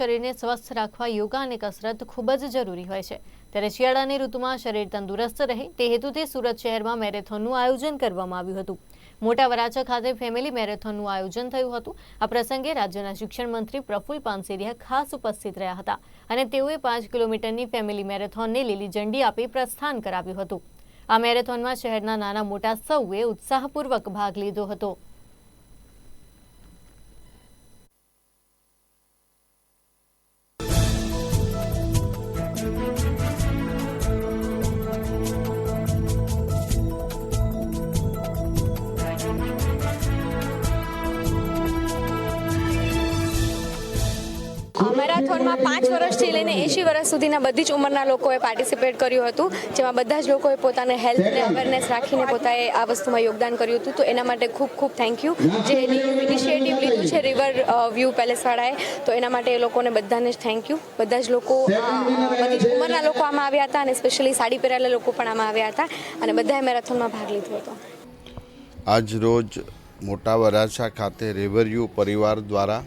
શરીરને સ્વસ્થ રાખવા યોગા અને કસરત ખૂબ જ જરૂરી હોય છે. ત્યારે શિયાળાની ઋતુમાં શરીર તંદુરસ્ત રહે તે હેતુથી સુરત શહેરમાં મેરેથોનનું આયોજન કરવામાં આવ્યું હતું. મોટા વરાછા ખાતે ફેમિલી મેરેથોનનું આયોજન થયું હતું. આ પ્રસંગે રાજ્યના શિક્ષણ મંત્રી પ્રફુલ પાનસેરિયા ખાસ ઉપસ્થિત રહ્યા હતા અને તેઓએ પાંચ કિલોમીટરની ફેમિલી મેરેથોનને લીલી ઝંડી આપી પ્રસ્થાન કરાવ્યું હતું. આ મેરેથોનમાં શહેરના નાના મોટા સૌએ ઉત્સાહપૂર્વક ભાગ લીધો હતો. મેરાથોનમાં પાંચ વર્ષથી લઈને એંશી વર્ષ સુધીના બધી જ ઉંમરના લોકોએ પાર્ટિસિપેટ કર્યું હતું, જેમાં બધા જ લોકોએ પોતાને હેલ્થને અવેરનેસ રાખીને પોતાએ આ વસ્તુમાં યોગદાન કર્યું હતું. તો એના માટે ખૂબ ખૂબ થેન્ક યુ જે ઇનિશિયેટિવ લીધું છે રિવર વ્યૂ પેલેસવાળાએ તો એના માટે એ લોકોને બધાને જ થેન્ક યુ બધા જ લોકો બધી જ ઉંમરના લોકો આમાં આવ્યા હતા અને સ્પેશિયલી સાડી પહેરેલા લોકો પણ આમાં આવ્યા હતા અને બધાએ મેરેથોનમાં ભાગ લીધો હતો. આજ રોજ મોટા વરાછા ખાતે રેવર્યુ પરિવાર દ્વારા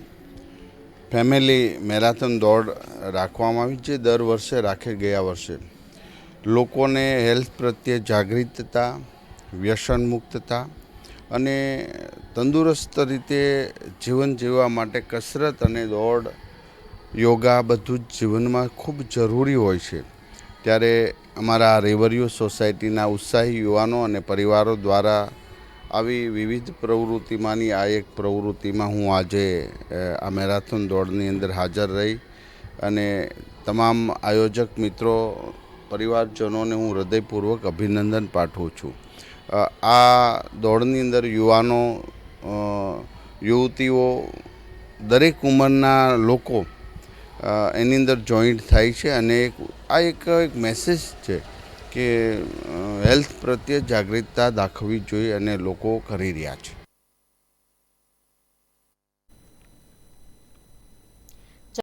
ફેમિલી મેરાથન દોડ રાખવામાં આવી છે. દર વર્ષે રાખે ગયા વર્ષે. લોકોને હેલ્થ પ્રત્યે જાગૃતતા વ્યસન મુક્તતા અને તંદુરસ્ત રીતે જીવન જીવવા માટે કસરત અને દોડ, યોગા બધું જ જીવનમાં ખૂબ જરૂરી હોય છે. ત્યારે અમારા રેવરિયો સોસાયટીના ઉત્સાહી યુવાનો અને પરિવારો દ્વારા આવી વિવિધ પ્રવૃત્તિમાંની આ એક પ્રવૃત્તિમાં હું આજે આ મેરાથોન દોડની અંદર હાજર રહી અને તમામ આયોજક મિત્રો, પરિવારજનોને હું હૃદયપૂર્વક અભિનંદન પાઠવું છું. આ દોડની અંદર યુવાનો યુવતીઓ, દરેક ઉંમરના લોકો એની અંદર જોઈન્ટ થાય છે અને એક, આ એક એક મેસેજ છે કે હેલ્થ પ્રત્યે જાગૃતતા દાખવવી જોઈએ અને લોકો કરી રહ્યા છે.